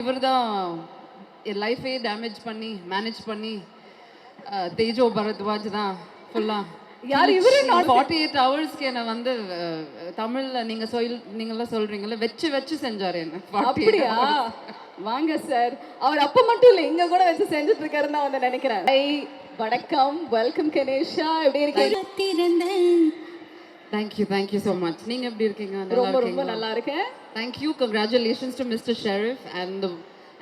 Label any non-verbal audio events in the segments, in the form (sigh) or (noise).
இவர் தான் என் லைஃபே டேமேஜ் பண்ணி மேனேஜ் பண்ணி தேஜோ பரத்வாஜ் தான் ஃபுல்லாக யார் இவரு? ஃபார்ட்டி எயிட் ஹவர்ஸ்க்கு என்னை வந்து தமிழ்ல நீங்க சொல் நீங்களாம் சொல்றீங்கல்ல வச்சு வச்சு செஞ்சாரு என்ன 48 அப்படியா? வாங்க சார் அவர் அப்ப மட்டும் இல்ல இங்க கூட வச்சு செஞ்சுட்டு இருக்காருன்னு தான் வந்து நினைக்கிறேன். ஹை வணக்கம். வெல்கம் கணேஷா எப்படி இருக்கீங்க? தேங்க்யூ தேங்க்யூ ஸோ மச் நீங்க எப்படி இருக்கீங்க? ரொம்ப ரொம்ப நல்லா இருக்கேன். Thank you congratulations to mister Sherif and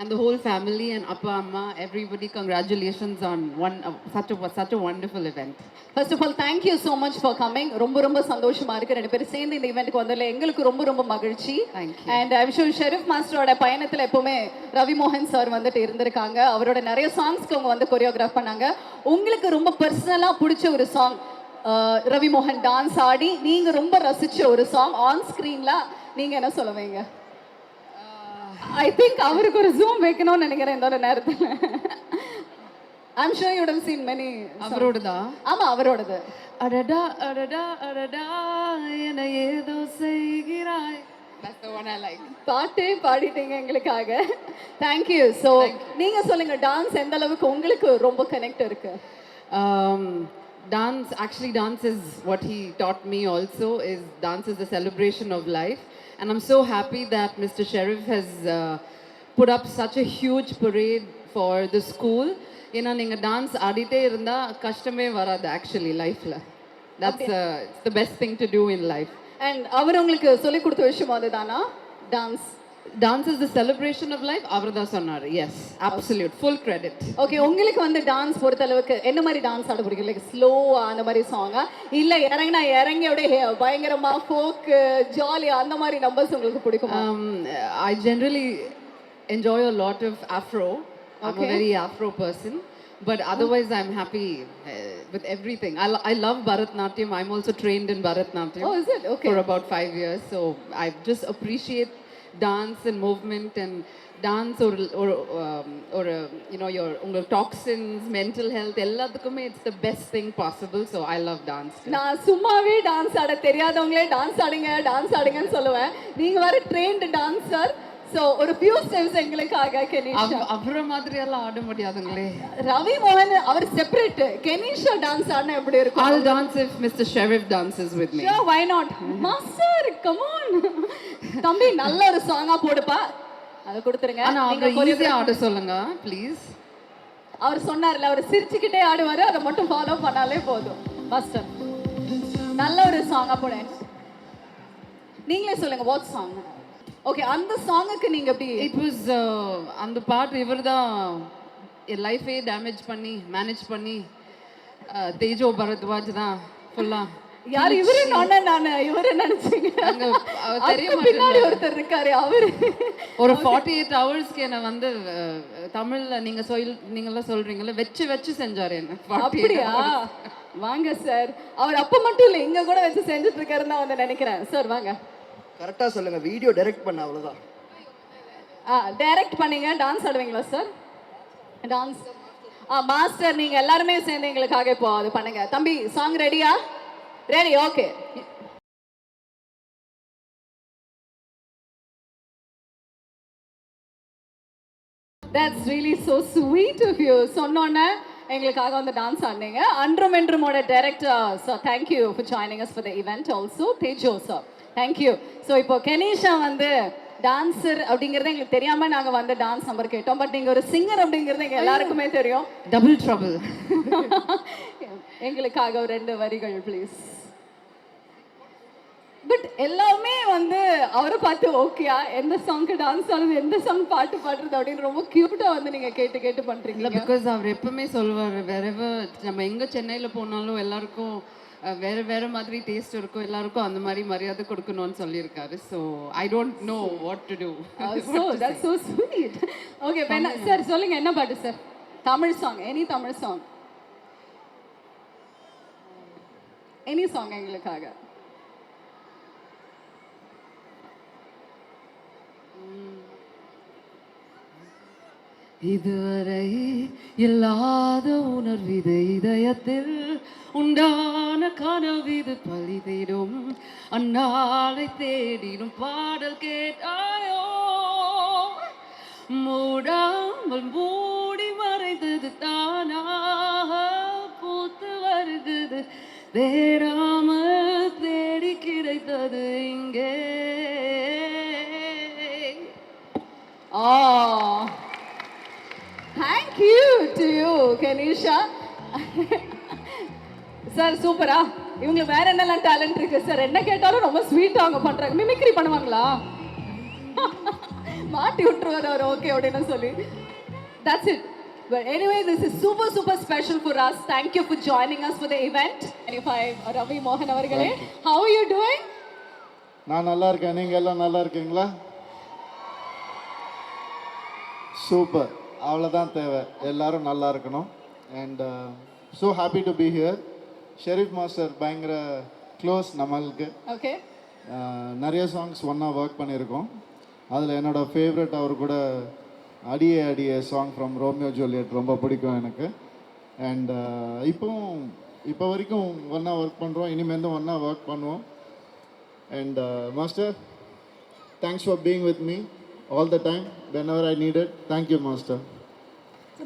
and the whole family and அப்பா அம்மா everybody. Congratulations on one uh, such a such a wonderful event. First of all thank you so much for coming ரொம்ப ரொம்ப சந்தோஷமா இருக்கு. ரெண்டு பேரும் சேர்ந்து இந்த ஈவெண்ட்க்கு வந்ததுல எங்களுக்கு ரொம்ப ரொம்ப மகிழ்ச்சி. Thank and I'm sure Sherif மாஸ்டரோட பயணத்துல எப்பவுமே ரவி மோகன் சார் வந்துட்டு இருந்திருக்காங்க. அவரோட நிறைய சாங்ஸ்க்கு அவங்க வந்து கொரியோகிராஃப் பண்ணாங்க. உங்களுக்கு ரொம்ப பர்சனலா பிடிச்ச ஒரு சாங் ரவி மோகன் டான்ஸ் ஆடி நீங்க ரொம்ப ரசிச்ச ஒரு சாங் ஆன் ஸ்கிரீன்ல நீங்க என்ன சொல்லுவீங்க ஐ திங்க் அவருக்கு ஒரு ஜூம் வைக்கணும்னு நினைக்கிறேன் இந்த ஒரு நேரத்துல. I'm sure you have seen many அவரோடதா? ஆமா அவரோடது. அடடா அடடா அடடா என ஏதோ செய்கிறாய். That's the one I like. பாட்டே பாடிட்டீங்க எங்களுக்காக. தேங்க்யூ ஸோ நீங்க சொல்லுங்க டான்ஸ் எந்த அளவுக்கு உங்களுக்கு ரொம்ப கனெக்ட் இருக்கு? Um, dance, actually, dance is what he taught me also. Is dance is the celebration of life, and I'm so happy that Mr. Sheriff has uh, put up such a huge parade for the school. ஏன்னா நீங்கள் dance ஆடிட்டே இருந்தால் கஷ்டமே வராது actually லைஃப்பில் that's it's the best thing to do in life and அவர் உங்களுக்கு சொல்லி கொடுத்த விஷயம் அதுதானா dance dance is the celebration of life அவர் தான் சொன்னார் yes absolute full credit okay உங்களுக்கு வந்து டான்ஸ் பொறுத்த அளவுக்கு என்ன மாதிரி டான்ஸ் ஆட பிடிக்கும் லைக் ஸ்லோவா அந்த மாதிரி சாங்கா இல்ல இறங்கினா இறங்கி அப்படியே பயங்கரமா ஃபோக் ஜாலியா அந்த மாதிரி நம்பர்ஸ் உங்களுக்கு பிடிக்குமா Um, I generally enjoy a lot of Afro. I'm a very Afro person. But otherwise, I'm happy uh, with everything. I, lo- I love Bharatnatyam. I'm also trained in Bharatnatyam oh is it okay for about five years. So I just appreciate dance and movement and dance or or um, or uh, you know your உங்க toxins, mental health எல்லாத்துக்குமே it's the best thing possible. So I love dance. too. நான் சும்மாவே dance ஆட தெரியாதவங்களே dance ஆடுங்க dance ஆடுங்கன்னு சொல்லுவேன் நீங்க வர trained dancer so ஒரு ஃபியூ ஸ்டெப்ஸ் எங்களுக்காக கெனிஷா அவரை மாதிரி எல்லாம் ஆட முடியாதுங்களே ரவி மோகன் அவர் செப்பரேட் கெனிஷா டான்ஸ் ஆடினா எப்படி இருக்கும் I'll dance if Mr. Sheriff dances with me. Show why not master come on தம்பி நல்ல ஒரு சாங்கா போடுப்பா. அதை கொடுத்துருங்க. ஆனா ஈஸியா ஆட சொல்லுங்க ப்ளீஸ் அவர் சொன்னார்ல அவர் சிரிச்சுக்கிட்டே ஆடுவாரு அதை மட்டும் ஃபாலோ பண்ணாலே போதும். மாஸ்டர் நல்ல ஒரு சாங்கா போட. நீங்களே சொல்லுங்க வாட் சாங் ஓகே அந்த சாங்குக்கு நீங்க எப்படி இட் வாஸ் uh, அந்த பாட்டு இவர் தான் என் லைஃபே டேமேஜ் பண்ணி மேனேஜ் பண்ணி அஹ், தேஜோ பரத்வாஜ் தான் ஃபுல்லா யார் இவரு? நானே நானு. இவரு நினைச்சீங்க? பின்னாடி ஒருத்தர் இருக்காரு அவரு. ஒரு ஃபார்ட்டி எயிட் ஹவர்ஸ்க்கு என்னை வந்து தமிழ்ல நீங்க சொல் நீங்களாம் சொல்றீங்கல்ல வச்சு வச்சு செஞ்சாரு என்ன 48 அப்படியா? வாங்க சார். அவர் அப்ப மட்டும் இல்ல இங்க கூட வச்சு செஞ்சுட்டு இருக்காருன்னு தான் வந்து நினைக்கிறேன். சார் வாங்க. கரெக்டாக சொல்லுங்கள் வீடியோ டைரக்ட் பண்ண அவ்வளோதான் ஆ டைரக்ட் பண்ணீங்க டான்ஸ் ஆடுவீங்களா சார் டான்ஸ் ஆ மாஸ்டர் நீங்க எல்லாருமே சேர்ந்து எங்களுக்காக இப்போ அது பண்ணுங்க. தம்பி song ready ready okay that's really so sweet of you சொன்னோன்னே எங்களுக்காக வந்து டான்ஸ் ஆடினீங்க. அன்றும் என்றுமோட director sir thank you for joining us for the event also Tejo sir thank you so இப்போ கெனீஷா வந்து டான்சர் அப்படிங்கிறது எங்களுக்கு தெரியாம நாங்க வந்து டான்ஸ் நம்பர் கேட்டோம். பட் நீங்க ஒரு சிங்கர் அப்படிங்கிறது எங்க எல்லாருக்குமே தெரியும். டபுள் ட்ரபிள் (laughs) எங்களுக்காக ரெண்டு வரிகள் ப்ளீஸ் பட் எல்லாமே வந்து அவரை பார்த்து ஓகேயா எந்த சாங்க்கு டான்ஸ் ஆடுறது எந்த சாங் பாட்டு பாடுறது? அப்படின்னு ரொம்ப கியூட்டா வந்து நீங்க கேட்டு கேட்டு பண்றீங்க. பிகாஸ் அவர் எப்பவுமே சொல்லுவார் வேறவ நம்ம எங்க சென்னையில போனாலும் எல்லாருக்கும் வேற வேற மாதிரி டேஸ்ட் இருக்கும். எல்லாருக்கும் அந்த மாதிரி மரியாதை கொடுக்கணும்னு சொல்லியிருக்காரு. So I don't know what to do so that's so sweet okay என்ன சார் சொல்லுங்க என்ன பாட்டு sir Tamil song any Tamil song any song எங்களுக்காக? இதுவரை இல்லாத உணர்விது இதயத்தில் உண்டான கனவிது பழிதிடும் அந்நாளை தேடிடும் பாடல் கேட்டாயோ? மூடாமல் மூடி மறைந்தது தானாக பூத்து வருகிறது. தேராமல் Kenisha. சார் சூப்பரா இவங்களுக்கு வேற என்னெல்லாம் டேலண்ட் இருக்கு? சார் என்ன கேட்டாலும் ரொம்ப ஸ்வீட்டா அவங்க பண்றாங்க. மிமிக்ரி பண்ணுவாங்களா? மாட்டி விட்டுருவார் அவர். ஓகே அப்படின்னு சொல்லி. That's it But anyway, this is super, super special for us. Thank you for joining us for the event. 25 Ravi Mohan அவர்களே, how are you doing? நான் நல்லா இருக்கேன். நீங்கள் எல்லாம் நல்லா இருக்கீங்களா? சூப்பர் அவ்வளோதான் தேவை. எல்லாரும் நல்லா இருக்கணும். Uh, and so happy to be here Sherif master பயங்கர க்ளோஸ் நம்மளுக்கு. Okay. Uh, நிறைய சாங்ஸ் ஒன்றா ஒர்க் பண்ணியிருக்கோம். அதில் என்னோட ஃபேவரட் அவர் கூட அடியே அடியே சாங் ஃப்ரம் ரோமியோ ஜூலியட் ரொம்ப பிடிக்கும் எனக்கு. அண்ட் இப்போவும் இப்போ வரைக்கும் ஒன்றா ஒர்க் பண்ணுறோம் இனிமேலும் ஒன்றா ஒர்க் பண்ணுவோம். And master thanks for being with me all the time whenever I needed thank you master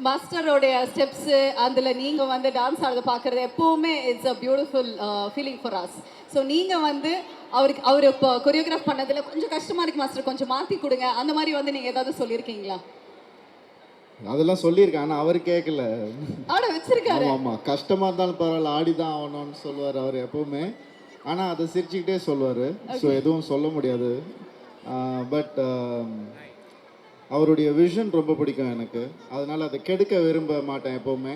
மாஸ்டரோடைய steps அதுல நீங்க வந்து டான்ஸ் ஆடுறத பார்க்கறது எப்பவுமே it's a beautiful feeling for us so நீங்க வந்து அவருக்கு அவர் இப்போ கொரியோகிராஃப் பண்ணதுல கொஞ்சம் கஷ்டமா இருக்கு மாஸ்டர் கொஞ்சம் மாத்தி கொடுங்க அந்த மாதிரி வந்து நீங்க ஏதாவது சொல்லியிருக்கீங்களா? அதெல்லாம் சொல்லியிருக்கேன் ஆனால் அவர் கேட்கல ஆட வச்சிருக்காரு. ஆமாம் கஷ்டமாக இருந்தாலும் பரவாயில்ல ஆடி தான் ஆகணும்னு சொல்லுவார் அவர் எப்போவுமே. ஆனால் அதை சிரிச்சுக்கிட்டே சொல்லுவார். ஸோ எதுவும் சொல்ல முடியாது. பட் அவருடைய விஷன் ரொம்ப பிடிக்கும் எனக்கு. அதனால் அதை கெடுக்க விரும்ப மாட்டேன் எப்போவுமே.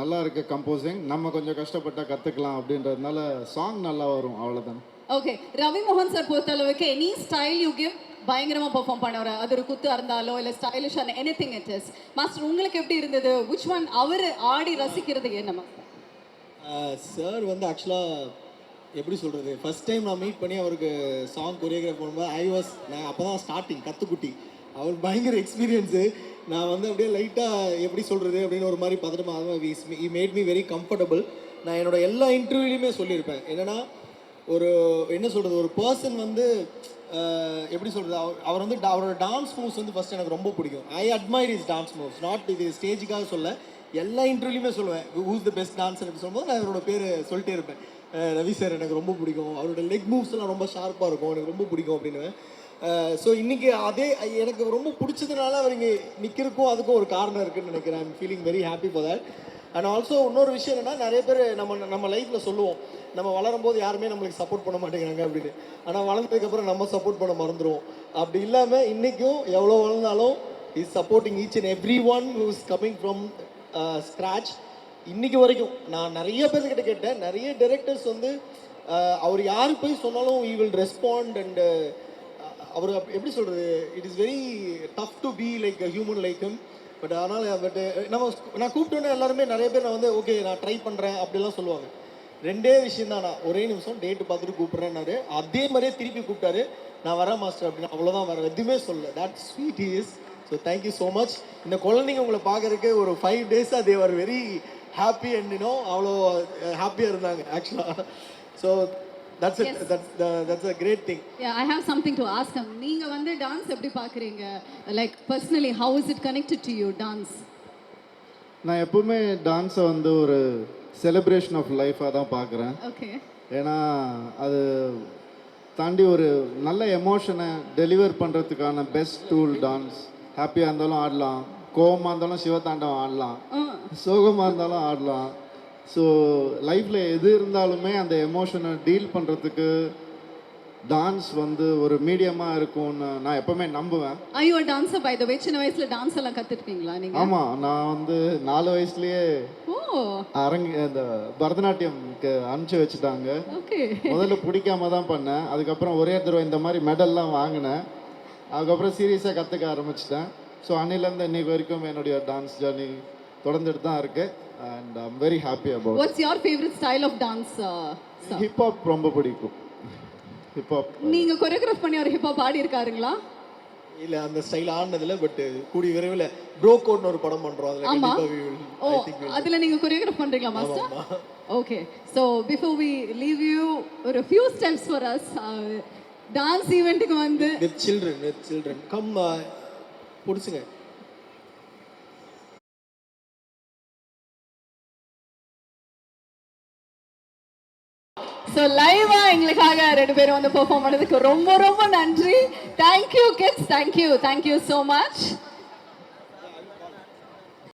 நல்லா இருக்க கம்போசிங் நம்ம கொஞ்சம் கஷ்டப்பட்டால் கற்றுக்கலாம் அப்படின்றதுனால சாங் நல்லா வரும் அவ்வளோதான் ஓகே ரவி மோகன் சார் பொறுத்த அளவுக்கு எனி ஸ்டைல் யூ கிவ் பயங்கரமா பெர்ஃபார்ம் பண்ணுவார்? அது ஒரு குத்து இருந்தாலோ இல்ல ஸ்டைலிஷ் ஆன any thing it is master உங்களுக்கு எப்படி இருந்தது? விச் ஒன் அவர் ஆடி ரசிக்கிறது என்ன மாஸ்டர் சார் வந்து ஆக்சுவலாக எப்படி சொல்கிறது ஃபர்ஸ்ட் டைம் நான் மீட் பண்ணி அவருக்கு சாங் கொரியோகிராஃப் பண்ணும்போது ஐ வாஸ் நான் அப்போ தான் ஸ்டார்டிங் கத்துக்குட்டி. அவர் பயங்கர எக்ஸ்பீரியன்ஸு நான் வந்து அப்படியே லைட்டாக எப்படி சொல்கிறது அப்படின்னு ஒரு மாதிரி பதட்டமா he made me very comfortable நான் என்னோட எல்லா இன்டர்வியூலையுமே சொல்லியிருப்பேன். என்னென்னா ஒரு என்ன சொல்கிறது ஒரு பர்சன் வந்து எப்படி சொல்கிறது அவர் அவர் வந்து அவரோட டான்ஸ் மூவ்ஸ் வந்து ஃபஸ்ட் எனக்கு ரொம்ப பிடிக்கும். I admire is dance moves not இது ஸ்டேஜுக்காக சொல்ல எல்லா இன்டர்வியூலையுமே சொல்லுவேன். ஹூஸ் த பெஸ்ட் டான்ஸர் அப்படி சொல்லும்போது நான் அவரோட பேர் சொல்லிட்டே இருப்பேன். ரவி சார் எனக்கு ரொம்ப பிடிக்கும். அவரோட லெக் மூவ்ஸ்லாம் ரொம்ப ஷார்ப்பாக இருக்கும். எனக்கு ரொம்ப பிடிக்கும் அப்படின்னு ஸோ இன்றைக்கி அதே எனக்கு ரொம்ப பிடிச்சதுனால அவர் இங்கே நிற்கிறதுக்கும் அதுக்கும் ஒரு காரணம் இருக்குதுன்னு நினைக்கிறேன். I'm feeling very happy for that and also இன்னொரு விஷயம் என்னன்னா நிறைய பேர் நம்ம நம்ம லைஃப்பில் சொல்லுவோம். நம்ம வளரும் போது யாருமே நம்மளுக்கு சப்போர்ட் பண்ண மாட்டேங்கிறாங்க அப்படின்னு. ஆனால் வளர்ந்ததுக்கப்புறம் நம்ம சப்போர்ட் பண்ண மறந்துடுவோம் அப்படி இல்லாமல் இன்றைக்கும் எவ்வளோ வளர்ந்தாலும் is supporting each and every one who is coming from scratch இன்னைக்கு வரைக்கும் நான் நிறைய பேர்கிட்ட கேட்டேன். நிறைய டைரக்டர்ஸ் வந்து அவர் யார் போய் சொன்னாலும் ஈ வில் ரெஸ்பாண்ட் அண்ட் அவர் எப்படி சொல்கிறது it is very tough to be like human like but அதனால் பட் நம்ம நான் கூப்பிட்டோன்னே எல்லாருமே நிறைய பேர் நான் வந்து ஓகே நான் ட்ரை பண்ணுறேன் அப்படிலாம் சொல்லுவாங்க. ரெண்டே விஷயம் தான் நான் ஒரே நிமிஷம் டேட்டு பார்த்துட்டு கூப்பிட்றேன்னாரு. அதே மாதிரியே திருப்பி கூப்பிட்டாரு. நான் வரேன் மாஸ்டர் அப்படின்னு. அவ்வளோதான் வேறு எதுவுமே சொல்ல that sweet is so thank you so much இந்த குழந்தைங்க உங்களை பார்க்குறதுக்கு ஒரு ஃபைவ் டேஸாக அதே are very happy and you know அவ்வளோ ஹாப்பியாக இருந்தாங்க ஆக்சுவலாக so that's that's that's a great thing Yeah, I have something to ask him. நீங்க வந்து டான்ஸ் எப்படி பாக்குறீங்க like personally how is it connected to you dance நான் எப்பவுமே டான்ஸை வந்து ஒரு செலிப்ரேஷன் ஆஃப் லைஃபாக தான் பார்க்குறேன். ஓகே ஏன்னா அது தாண்டி ஒரு நல்ல எமோஷனை டெலிவர் பண்ணுறதுக்கான பெஸ்ட் டூல் டான்ஸ் ஹாப்பியாக இருந்தாலும் ஆடலாம். கோவமாக இருந்தாலும் சிவதாண்டவம் ஆடலாம். சோகமாக இருந்தாலும் ஆடலாம். ஸோ லைஃப்பில் எது இருந்தாலுமே அந்த எமோஷனை டீல் பண்ணுறதுக்கு டான்ஸ் வந்து ஒரு மீடியமாக இருக்கும்னு நான் எப்பவுமே நம்புவேன். ஐயோ டான்ஸர் பை த வே சின்ன வயசுல டான்ஸ் எல்லாம் கத்துருக்கீங்களா நீங்க? ஆமாம் நான் வந்து நாலு வயசுலேயே ஓ. அரங்க இந்த பரதநாட்டியம்க்கு அனுப்பிச்சு வச்சுட்டாங்க. ஓகே. முதல்ல பிடிக்காம தான் பண்ணேன். அதுக்கப்புறம் ஒரே தடவை இந்த மாதிரி மெடல்லாம் வாங்கினேன். அதுக்கப்புறம் சீரியஸாக கற்றுக்க ஆரம்பிச்சிட்டேன். ஸோ அன்னிலேருந்து இன்னைக்கு வரைக்கும் என்னுடைய டான்ஸ் ஜர்னி தொடர்ந்துட்டு தான் இருக்கு and I'm very happy about what's your favourite style of dance hip hop ரொம்ப பிடிக்கும். ஹிப்ஹாப் நீங்க கொரியோகிராஃப் பண்ணி ஒரு ஹிப் ஹாப் ஆடி இருக்காருங்களா? இல்லை அந்த ஸ்டைல் ஆடினதில்ல பட் கூடிய விரைவில் ப்ரோ கோட்னு ஒரு படம் பண்ணுறோம் அதில் ஆமா. கண்டிப்பாக we will O I think we'll அதுல நீங்க கொரியோகிராஃப் பண்றீங்களா master okay so before we leave you ஒரு few steps for us dance ஈவெண்ட்டுக்கு வந்து with children with children. Come uh, பிடிச்சிங்க ஸோ லைவா எங்களுக்காக ரெண்டு பேரும் வந்து பெர்ஃபார்ம் பண்ணதுக்கு ரொம்ப ரொம்ப நன்றி. Thank you kids thank you thank you so much